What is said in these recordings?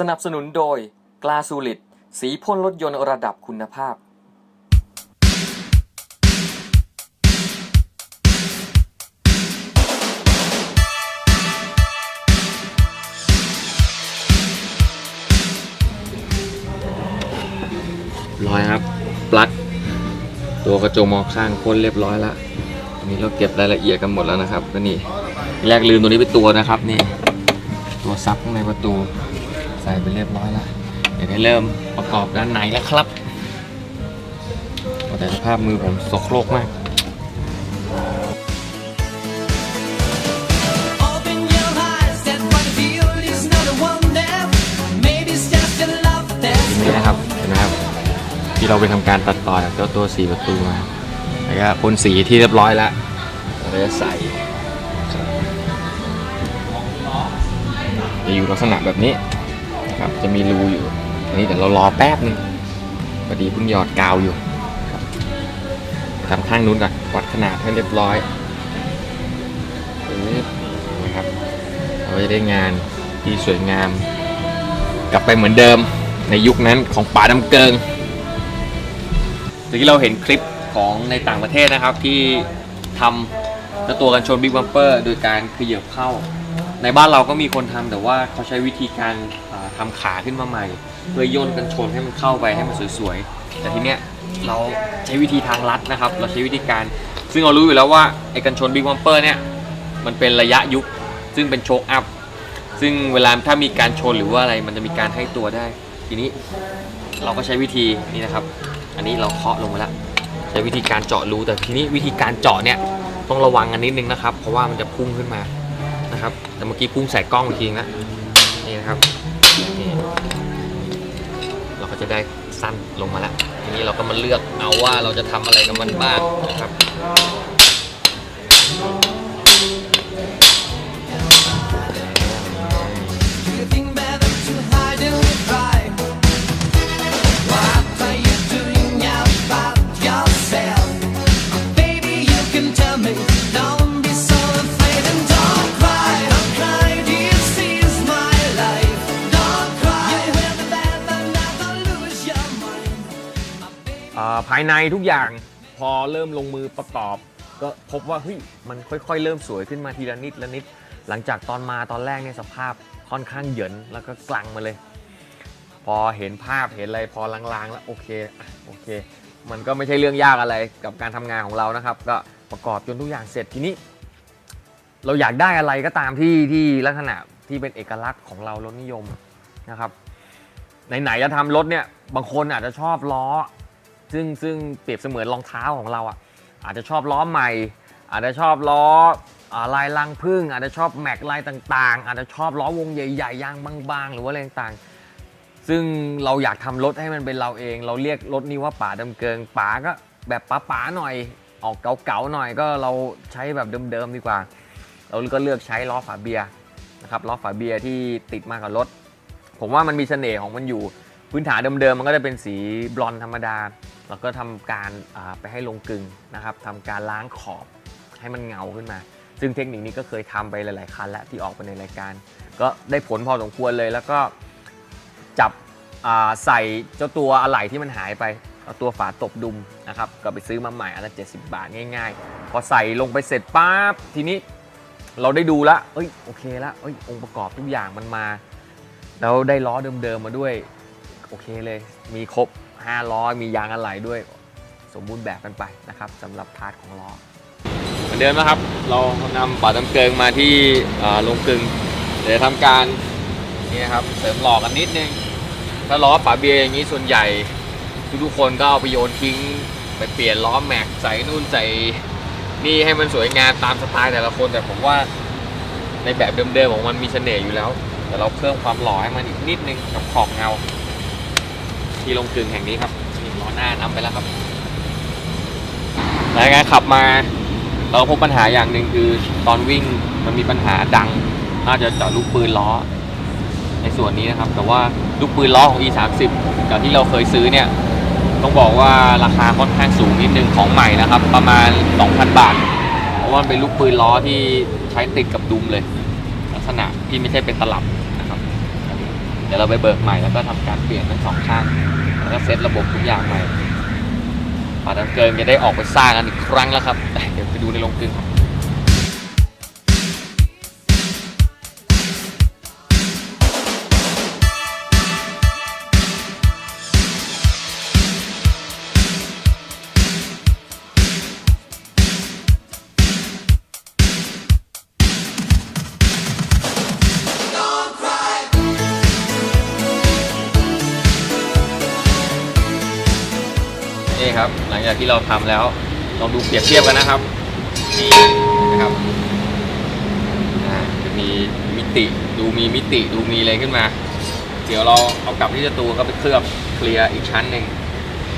สนับสนุนโดย กลาสูลิดสีพ่นรถยนต์ระดับคุณภาพ ร้อยครับ ปลั๊กตัวกระจกมองข้างพ่นเรียบร้อยแล้วอันนี้เราเก็บรายละเอียดกันหมดแล้วนะครับก็นี่ แรกลืมตัวนี้ไปตัวนะครับ นี่ ตัวซับข้างในประตู ใส่ไปเรียบร้อยแล้วเดี๋ยวได้เริ่มประกอบด้านในแล้วครับ แต่สภาพมือผมสกโครกมาก Open your eyes, that what you feel is not a wonder. Maybe it's just a love ที that's นี้นะครับเห็นไหมครับ ที่เราไปทำการตัดต่อจากเจ้าตัวสีประตูมาแล้วก็พ่นสีที่เรียบร้อยแล้วเราจะใส่จะอยู่ลักษณะแบบนี้ นะครับ จะมีรูอยู่ อันนี้เดี๋ยวเรารอแป๊บนึงพอดีเพิ่งหยอดกาวอยู่ครับทำข้างนู้นก่อนวัดขนาดให้เรียบร้อยปึ๊บนะครับเราจะได้งานที่สวยงาม กลับไปเหมือนเดิมในยุคนั้นของป่าดำเกิงเมื่อกี้เราเห็นคลิปของในต่างประเทศนะครับที่ทำตัวกันชนบิ๊กบัมเปอร์ โดยการขยับเข้า ในบ้านเราก็มีคนทำแต่ว่าเขาใช้วิธีการอ่าทำขาขึ้นมาใหม่ เพื่อย่นกันชนให้มันเข้าไปให้มันสวยๆ แต่ทีเนี้ยเราใช้วิธีทางลัดนะครับ เราใช้วิธีการ ซึ่งเรารู้อยู่แล้วว่าไอ้กันชนบิ๊กบัมเปอร์เนี่ยมันเป็นระยะยุคซึ่งเป็นโชคอัพ ซึ่งเวลาถ้ามีการชนหรือว่าอะไรมันจะมีการให้ตัวได้ ทีนี้เราก็ใช้วิธีนี้นะครับ อันนี้เราเคาะลงมาแล้วใช้วิธีการเจาะรูแต่ทีนี้วิธีการเจาะเนี่ยต้องระวังกันนิดนึงนะครับ เพราะว่ามันจะพุ่งขึ้นมา นะครับแต่เมื่อกี้พุ่งใส่กล้องอีกทีนะนี่นะครับนี่เราก็จะได้สั้นลงมาแล้วทีนี้เราก็มาเลือกเอาว่าเราจะทำอะไรกับมันบ้างนะครับ ภายในทุกอย่างพอเริ่มลงมือประกอบ ก็พบว่าเฮ้ยมันค่อย ๆ เริ่มสวยขึ้นมาทีละนิดละนิด หลังจากตอนมาตอนแรกเนี่ยสภาพค่อนข้างเหยินแล้วก็กลังมาเลย พอเห็นภาพเห็นอะไรพอลางๆ แล้วโอเคโอเค มันก็ไม่ใช่เรื่องยากอะไรกับการทำงานของเรานะครับ ก็ประกอบจนทุกอย่างเสร็จทีนี้ เราอยากได้อะไรก็ตามที่ที่ลักษณะที่เป็นเอกลักษณ์ของเรารถนิยมนะครับไหนๆจะทำรถเนี่ยบางคนอาจจะชอบล้อ ซึ่งซึ่งเปรียบเสมือนรองเท้าของเราอะอาจจะชอบล้อใหม่ อาจจะชอบล้ออลายลังพึ่ง อาจจะชอบแม็กลายต่างๆ อาจจะชอบล้อวงใหญ่ๆยางบางๆ หรือว่าอะไรต่างๆ ซึ่งเราอยากทำรถให้มันเป็นเราเอง เราเรียกรถนี้ว่าป๋าดำเกิงป๋าก็แบบป๋าๆหน่อยออกเก๋าๆหน่อยก็เราใช้แบบเดิมๆดีกว่า เราก็เลือกใช้ล้อฝาเบียร์นะครับล้อฝาเบียร์ที่ติดมากับรถ ผมว่ามันมีเสน่ห์ของมันอยู่ พื้นฐานเดิมๆมันก็จะเป็นสีบลอนธรรมดา แล้วก็ทำการไปให้ลงกลึงนะครับทำการล้างขอบให้มันเงาขึ้นมา ซึ่งเทคนิคนี้ก็เคยทำไปหลายๆคันแล้วที่ออกไปในรายการ ก็ได้ผลพอสมควรเลยแล้วก็จับใส่เจ้าตัวอะไหล่ที่มันหายไปเอาตัวฝาตบดุมนะครับก็ไปซื้อมาใหม่อันละ70 บาทง่าย ๆ พอใส่ลงไปเสร็จปั๊บทีนี้เราได้ดูแล้วเอ้ยโอเคแล้วเอ้ยองค์ประกอบทุกอย่างมันมา แล้วได้ล้อเดิมๆมาด้วย อเคเลย มีครบ5ล้อมียางอะไหล่ด้วย สมบูรณ์แบบกันไปนะครับสำหรับพาร์ทของล้อเหมือนเดิมนะครับ เรานำป่าตำเกิงมาที่ลงกลึงเดี๋ยวทำการนี่นะครับเสริมหล่อกันนิดนึง ถ้าล้อฝาเบียอย่างนี้ส่วนใหญ่ ทุกๆคนก็เอาไปโยนทิ้ง ไปเปลี่ยนล้อแม็กใส่นู่นใส่นี่ให้มันสวยงามตามสไตล์แต่ละคนแต่ผมว่าในแบบเดิมๆของมันมีเสน่ห์อยู่แล้ว แต่เราเพิ่มความหล่อให้มันอีกนิดนึงกับขอบเงา ที่ลงกลึงแห่งนี้ครับล้อหน้านำไปแล้วครับแล้วไงขับมา เราพบปัญหาอย่างหนึ่งคือตอนวิ่งมันมีปัญหาดัง น่าจะเจาะลูกปืนล้อ ในส่วนนี้นะครับ แต่ว่าลูกปืนล้อของ E30 กับที่เราเคยซื้อเนี่ย ต้องบอกว่าราคาค่อนข้างสูงนิดนึงของใหม่นะครับ ประมาณ 2,000 บาท เพราะว่าเป็นลูกปืนล้อที่ใช้ติดกับดุมเลย ลักษณะที่ไม่ใช่เป็นตลับ เดี๋ยวเราไปเบิกใหม่แล้วก็ทำการเปลี่ยนทั้งสองข้างแล้วก็เซตระบบทุกอย่างใหม่ป่าดังเกินจะได้ออกไปสร้างกันอีกครั้งแล้วครับเดี๋ยวไปดูในโรงกลึงครับ ที่เราทำแล้ว ลองดูเปรียบเทียบกันนะครับนี่นะครับจะมีมิติดูมีมิติดูมีอะไรขึ้นมา เดี๋ยวเราเอากลับที่สตูก็ไปเคลือบเคลียร์อีกชั้นหนึ่ง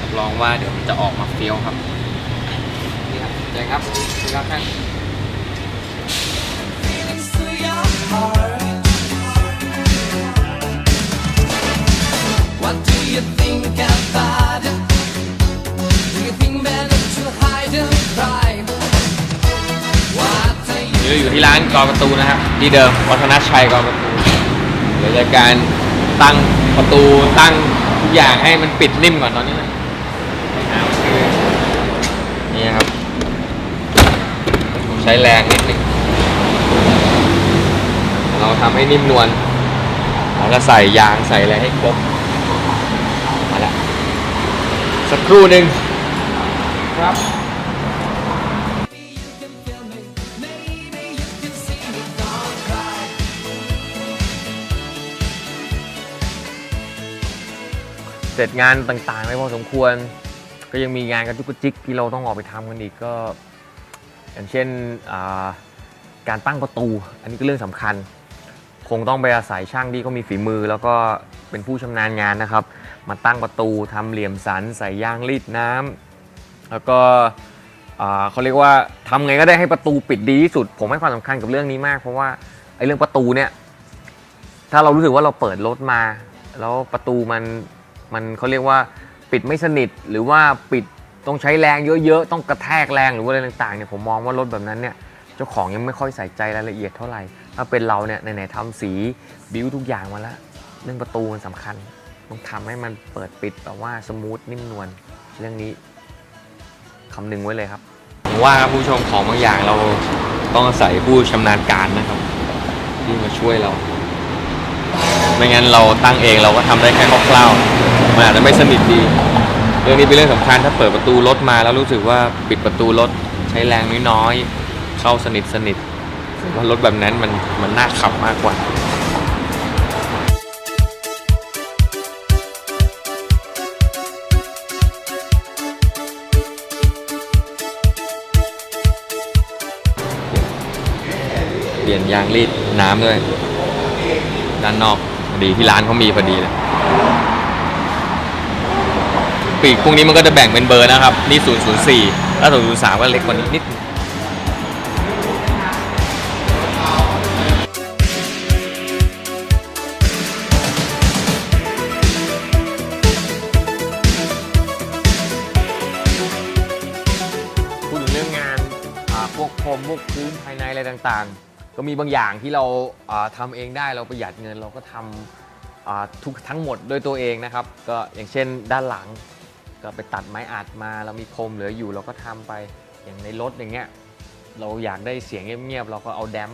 รับรองว่าเดี๋ยวมันจะออกมาเฟี้ยวครับนี่ครับเจครับนี่ครับท่าน What do you think about it? นี่เราอยู่ที่ร้านกรประตูนะครับที่เดิมวัฒนชัยกรประตูเดี๋ยวจะการตั้งประตูตั้งทุกอย่างให้มันปิดนิ่มก่อนตอนนี้นะนี่ครับผมใช้แรงนิดนึงเราทำให้นิ่มนวลแล้วก็ใส่ยางใส่อะไรให้ครบมาละสักครู่หนึ่ง ครับเสร็จงานต่างๆไปพอสมควร ก็ยังมีงานกระจุกกระจิกที่เราต้องออกไปทำกันอีกก็ อย่างเช่นการตั้งประตู อันนี้ก็เรื่องสำคัญ คงต้องไปอาศัยช่างที่เขามีฝีมือ แล้วก็เป็นผู้ชำนาญงานนะครับ มาตั้งประตูทำเหลี่ยมสันใส่ยางรีดน้ำ แล้วก็เขาเรียกว่าทำไงก็ได้ให้ประตูปิดดีที่สุด ผมให้ความสำคัญกับเรื่องนี้มาก เพราะว่าไอ้เรื่องประตูเนี่ย ถ้าเรารู้สึกว่าเราเปิดรถมา แล้วประตูมันมันเขาเรียกว่าปิดไม่สนิท หรือว่าปิดต้องใช้แรงเยอะๆ ต้องกระแทกแรงหรือว่าอะไรต่างๆเนี่ยผมมองว่ารถแบบนั้นเนี่ยเจ้าของยังไม่ค่อยใส่ใจรายละเอียดเท่าไหร่ถ้าเป็นเราเนี่ยไหนๆทำสีบิวทุกอย่างมาแล้วเรื่องประตูมันสำคัญ ต้องทำให้มันเปิดปิดแบบว่าสมูทนิ่มนวลเรื่องนี้ คำนึงไว้เลยครับผมว่าครับผู้ชมของบางอย่างเราต้องอาศัยผู้ชำนาญการนะครับ ที่มาช่วยเรา ไม่งั้นเราตั้งเองเราก็ทำได้แค่คร่าวๆมันอาจจะไม่สนิทดี เรื่องนี้เป็นเรื่องสำคัญถ้าเปิดประตูรถมาแล้วรู้สึกว่าปิดประตูรถใช้แรงน้อยๆเข้าสนิทสนิทผมว่ารถแบบนั้นมันมันน่าขับมากกว่า เปลี่ยนยางรีดน้ำด้วย ด้านนอกพอดีที่ร้านเขามีพอดีเลยปีกพวกนี้มันก็จะแบ่งเป็นเบอร์นะครับ นี่ 004ถ้า003 ก็เล็กกว่านี้นิดพูดถึงเรื่องงานอาพวกพรมพวกพื้นภายในอะไรต่างๆ ก็มีบางอย่างที่เราอ่าทำเองได้เราประหยัดเงินเราก็ทำอ่าทุกทั้งหมดด้วยตัวเองนะครับ ก็อย่างเช่นด้านหลัง ก็ไปตัดไม้อัดมาเรามีพรมเหลืออยู่เราก็ทำไปอย่างในรถอย่างเงี้ยเราอยากได้เสียงเงียบๆเราก็เอาแดม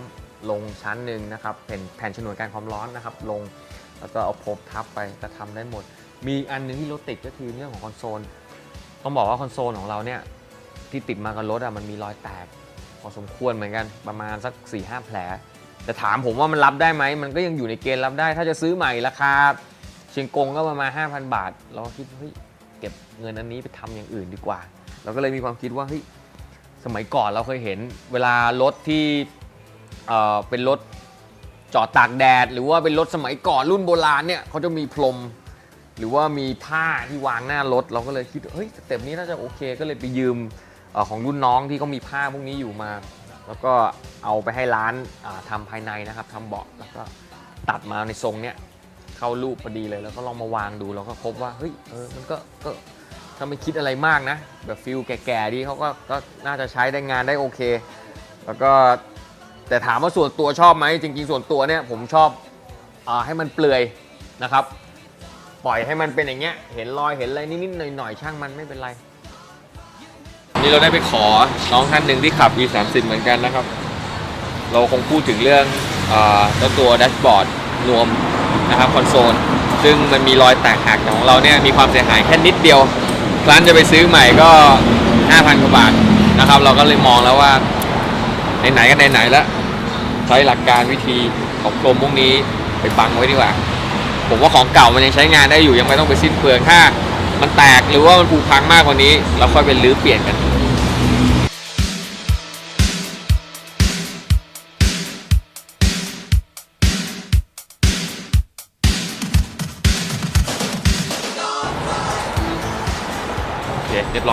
ลงชั้นหนึ่งนะครับแผ่นแผ่นฉนวนการความร้อนนะครับ ลงแล้วก็เอาพรมทับไปก็ทำได้หมด มีอันหนึงที่รถติดก็คือเรื่องของคอนโซลต้องบอกว่าคอนโซลของเราเนี่ยที่ติดมากับรถอะมันมีรอยแตก พอสมควรเหมือนกันประมาณสัก4ี่ห้าแผล แต่ถามผมว่ามันรับได้ไหม มันก็ยังอยู่ในเกณฑ์รับได้ ถ้าจะซื้อใหม่ราคาเชียงกงก็ประมาณ 5,000 บาท เราก็คิดเฮ้ยเก็บเงินอันนี้ไปทำอย่างอื่นดีกว่า เราก็เลยมีความคิดว่าเฮ้ยสมัยก่อนเราเคยเห็นเวลารถที่เอ่อเป็นรถจอดตากแดด หรือว่าเป็นรถสมัยก่อนรุ่นโบราณเนี่ยเขาจะมีพรมหรือว่ามีผ้าที่วางหน้ารถ เราก็เลยคิดเฮ้ยสเต็ปนี้น่าจะโอเค ก็เลยไปยืม ของรุ่นน้องที่เขามีผ้าพวกนี้อยู่มา แล้วก็เอาไปให้ร้านอ่าทำภายในนะครับทำเบาะแล้วก็ตัดมาในทรงเนี้ยเข้ารูปพอดีเลยแล้วก็ลองมาวางดูแล้วก็พบว่าเฮ้ยเออมันก็ก็ถ้าไม่คิดอะไรมากนะ แบบฟิลแก่ๆดีเขาก็ก็น่าจะใช้ได้งานได้โอเค แล้วก็แต่ถามว่าส่วนตัวชอบไหมจริง ๆ ส่วนตัวเนี่ยผมชอบอให้มันเปลือยนะครับ ปล่อยให้มันเป็นอย่างเงี้ยเห็นรอยเห็นอะไรนิดๆหน่อยๆช่างมันไม่เป็นไร วันนี้เราได้ไปขอน้องท่านหนึ่งที่ขับ E30 เหมือนกันนะครับ เราคงพูดถึงเรื่องเจ้าตัวแดชบอร์ดรวมนะครับคอนโซล ซึ่งมันมีรอยแตกหักของเราเนี่ยมีความเสียหายแค่นิดเดียวร้านจะไปซื้อใหม่ก็ 5,000กว่าบาทนะครับ เราก็เลยมองแล้วว่าไหนๆก็ไหนๆแล้วใช้หลักการวิธีของกรมพวกนี้ไปบังไว้ดีกว่า ผมว่าของเก่ามันยังใช้งานได้อยู่ยังไม่ต้องไปสิ้นเปลืองถ้า มันแตกหรือว่ามันผุพังมากกว่านี้ เราค่อยไปรื้อเปลี่ยนกัน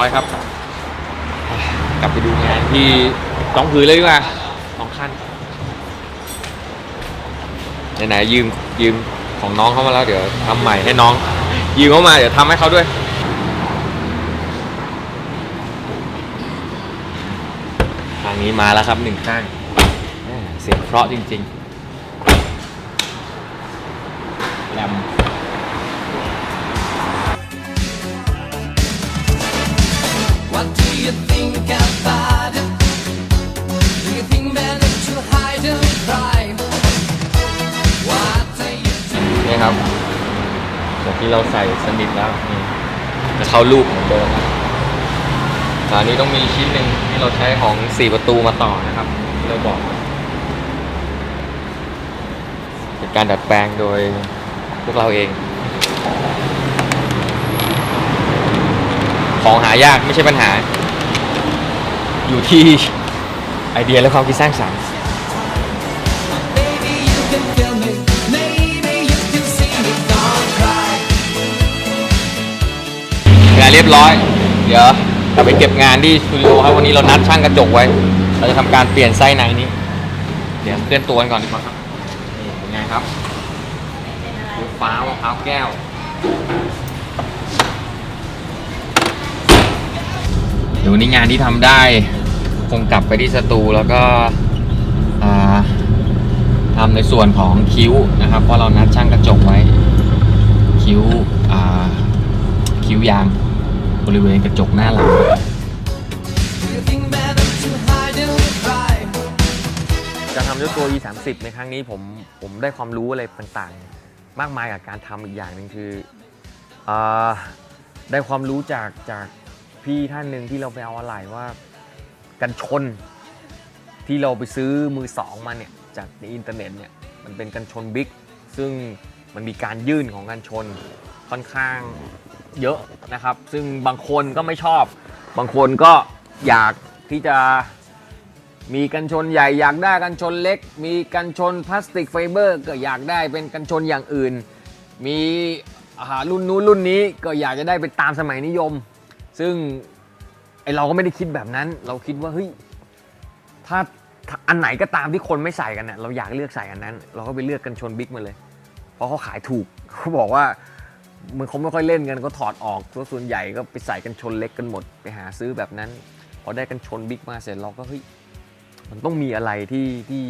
อเคเรียบร้อยครับ กลับไปดูงานที่สองผืนเลยดีกว่าสองคันไหนๆยืมยืมของน้องเข้ามาแล้วเดี๋ยวทำใหม่ให้น้อง ยืมเข้ามาเดี๋ยวทำให้เขาด้วยทางนี้มาแล้วครับหนึ่งข้างแหม่เสียงเพราะจริง ๆ ที่เราใส่สนิทแล้วนี่จะเข้ารูปเหมือนเดิมนะแต่อันนี้ต้องมีชิ้นหนึ่งที่เราใช้ของ4ประตูมาต่อนะครับเราบอกเป็นการดัดแปลงโดยพวกเราเอง ของหายากไม่ใช่ปัญหา อยู่ที่ไอเดียและความคิดสร้างสรรค์ รียบร้อย เดี๋ยวกลับไปเก็บงานที่สตูดิโอครับวันนี้เรานัดช่างกระจกไว้ เราจะทำการเปลี่ยนไส้ในนี้ เดี๋ยวเคลื่อนตัวกันก่อนดีกว่าครับนี่เป็นไงครับลูกฟ้ามะพร้าวแก้ว เดี๋ยววันนี้งานที่ทำได้ คงกลับไปที่สตูแล้วก็อ่าทำในส่วนของคิ้วนะครับ เพราะเรานัดช่างกระจกไว้ คิ้วอ่าคิ้วยาง บริเวณกระจกหน้าหลัง Do you think better to hide and cry? การทำด้วยตัว e 3 0 ในครั้งนี้ผมผมได้ความรู้อะไรต่างๆ มากมายกับการทำอีกอย่างหนึ่งคืออได้ความรู้จากจากพี่ท่านหนึ่งที่เราไปเอาอะไรว่ากันชนที่เราไปซื้อมือสองมาเนี่ยจากในอินเทอร์เน็ตเนี่ยมันเป็นกันชนบิ๊กซึ่งมันมีการยื่นของกันชนค่อนข้าง เยอะนะครับ ซึ่งบางคนก็ไม่ชอบ บางคนก็อยากที่จะมีกันชนใหญ่อยากได้กันชนเล็ก มีกันชนพลาสติกไฟเบอร์ก็อยากได้เป็นกันชนอย่างอื่น มีอ่ารุ่นนู้นรุ่นนี้ก็อยากจะได้ไปตามสมัยนิยม ซึ่งไอเราก็ไม่ได้คิดแบบนั้น เราคิดว่าเฮ้ยถ้าถ้าอันไหนก็ตามที่คนไม่ใส่กันเนี่ยเราอยากเลือกใส่อันนั้น เราก็ไปเลือกกันชนบิ๊กมาเลย เพราะเขาขายถูกเขาบอกว่า มันเขาไม่ค่อยเล่นกันก็ถอดออกตัวส่วนใหญ่ก็ไปใส่กันชนเล็กกันหมด ไปหาซื้อแบบนั้น พอได้กันชนบิ๊กมาเสร็จเราก็เฮ้ยมันต้องมีอะไรที่ที่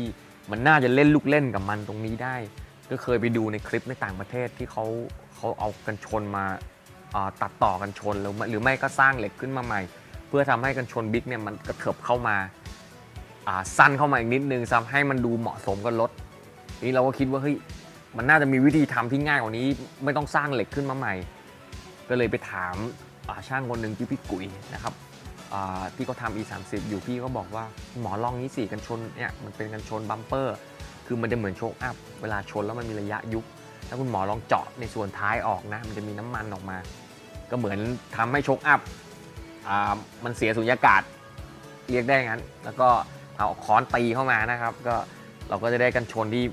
มันน่าจะเล่นลูกเล่นกับมันตรงนี้ได้ ก็เคยไปดูในคลิปในต่างประเทศที่เขาเขาเอากันชนมาตัดต่อกันชนหรือไม่หรือไม่ก็สร้างเหล็กขึ้นมาใหม่ เพื่อทำให้กันชนบิ๊กเนี่ยมันกระเถิบเข้ามาสั้นเข้ามาอีกนิดนึงทำให้มันดูเหมาะสมกับรถนี่เราก็คิดว่าเฮ้ย มันน่าจะมีวิธีทำที่ง่ายกว่านี้ ไม่ต้องสร้างเหล็กขึ้นมาใหม่ ก็เลยไปถามอาช่างคนหนึ่งที่อพี่กุ๋ยนะครับที่เขาทำ e 3 0อยู่พี่ก็บอกว่าหมอลองนี้สิกันชนเนี่ยมันเป็นกันชนบัมเปอร์ คือมันจะเหมือนโชคอัพเวลาชนแล้วมันมีระยะยุบถ้าคุณหมอลองเจาะในส่วนท้ายออกนะมันจะมีน้ำมันออกมา ก็เหมือนทำให้โชคอัพมันเสียสุญญากาศเรียกได้งั้น แล้วก็เอาค้อนตีเข้ามานะครับ ก็เราก็จะได้กันชนที่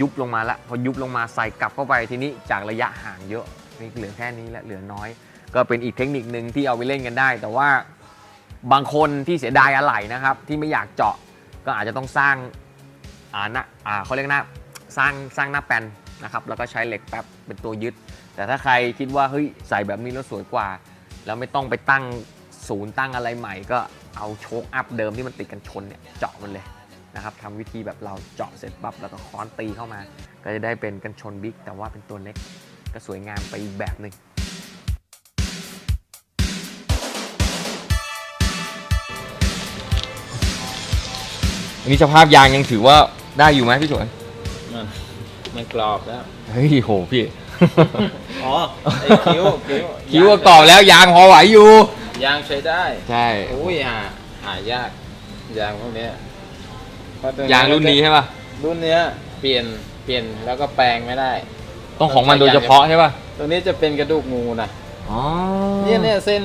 ยุบลงมาละพอยุบลงมาใส่กลับเข้าไปทีนี้จากระยะห่างเยอะนี่เหลือแค่นี้และเหลือน้อย ก็เป็นอีกเทคนิคหนึ่งที่เอาไปเล่นกันได้ แต่ว่าบางคนที่เสียดายอะไหล่นะครับ ที่ไม่อยากเจาะก็อาจจะต้องสร้างอ่าหน้าอ่าเขาเรียกหน้าสร้างสร้างหน้าแปนนะครับแล้วก็ใช้เหล็กแป๊บเป็นตัวยึด แต่ถ้าใครคิดว่าเฮ้ยใส่แบบนี้แล้วสวยกว่า แล้วไม่ต้องไปตั้งศูนย์ตั้งอะไรใหม่ ก็เอาโชคอัพเดิมที่มันติดกันชนเนี่ยเจาะมันเลย นะครับทำวิธีแบบเราเจาะเสร็จปั๊บแล้วก็ค้อนตีเข้ามา ก็จะได้เป็นกันชนบิ๊กแต่ว่าเป็นตัวเล็กก็สวยงามไปอีกแบบหนึ่งอันนี้สภาพยางยังถือว่าได้อยู่ไหมพี่สวนมันมันกรอบแล้ว เฮ้ยโหพี่ อ๋อไอ้คิ้วคิ้วคิ้วก็กรอบแล้วยางพอไหวอยู่ ยางใช้ได้ ใช่โอ้ยหาหายาก ยางพวกเนี้ย เพะตัวยางรุ่นนี้ใช่ป่ะ รุ่นเนี้ยเปลี่ยนเปลี่ยนแล้วก็แปลงไม่ได้ ต้องของมันโดยเฉพาะใช่ป่ะตัวนี้จะเป็นกระดูกงูนะอ๋อเนี่ยเนี่ยเส้น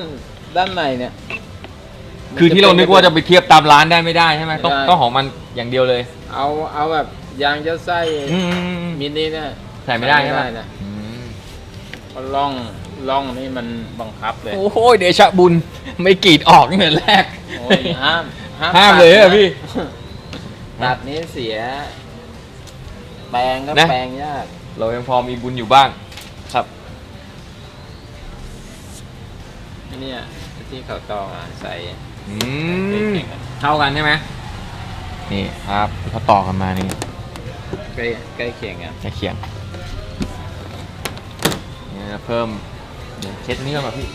ด้านในเนี่ย คือที่เรานึกว่าจะไปเทียบตามร้านได้ไม่ได้ใช่ไหมต้องไม่ได้ ต้องของมันอย่างเดียวเลย เอาเอาแบบยางจะไส้อืมมินิเนี่ยใส่ไม่ได้ใช่ไหมนะอืมเพราะล่องล่องนี่มันบังคับเลยโอ้โหเดชะบุญไม่กรีดออกนี่เหมือนแรก โอ้ยห้ามห้ามตัดเลยเหรอนะพี่ ตัดนี้เสีย แปลงก็นะ แปลงยากเรายังพอมีบุญอยู่บ้าง ครับเนี่ยที่เขาต่อมาใส่อืมเท่ากันใช่ไหมนี่ครับเขาต่อกันมานี่ใกล้ใกล้เคียงกันจะเขียงเนี่ยเพิ่มเดี๋ยวเช็ดนี่ก่อนมาพี่